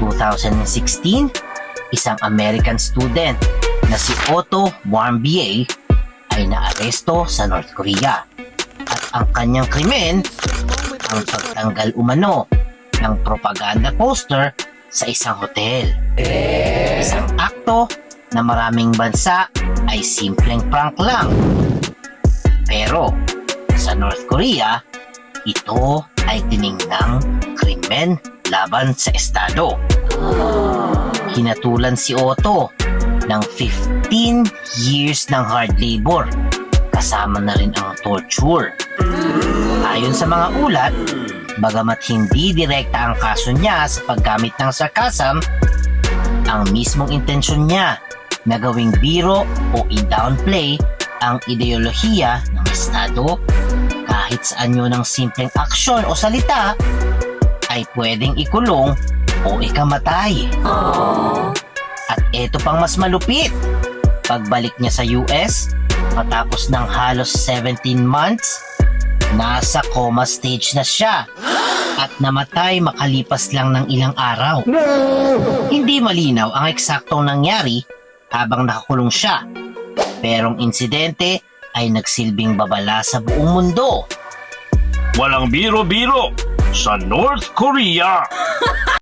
2016, isang American student na si Otto Warmbier ay naaresto sa North Korea. At ang kanyang krimen, ang pagtanggal umano ng propaganda poster sa isang hotel. Isang akto na maraming bansa ay simpleng prank lang. Pero sa North Korea, ito ay tiningnang krimen laban sa Estado. Hinatulan si Otto ng 15 years ng hard labor kasama na rin ang torture. Ayon sa mga ulat, bagamat hindi direkta ang kaso niya sa paggamit ng sarcasm, ang mismong intensyon niya na gawing biro o i-downplay ang ideolohiya ng Estado kahit sa anyo ng simpleng aksyon o salita ay pwedeng ikulong o ikamatay. At eto pang mas malupit. Pagbalik niya sa US, matapos ng halos 17 months, nasa coma stage na siya at namatay makalipas lang ng ilang araw. Hindi malinaw ang eksaktong nangyari habang nakakulong siya. Pero ang insidente ay nagsilbing babala sa buong mundo. Walang biro-biro North Korea.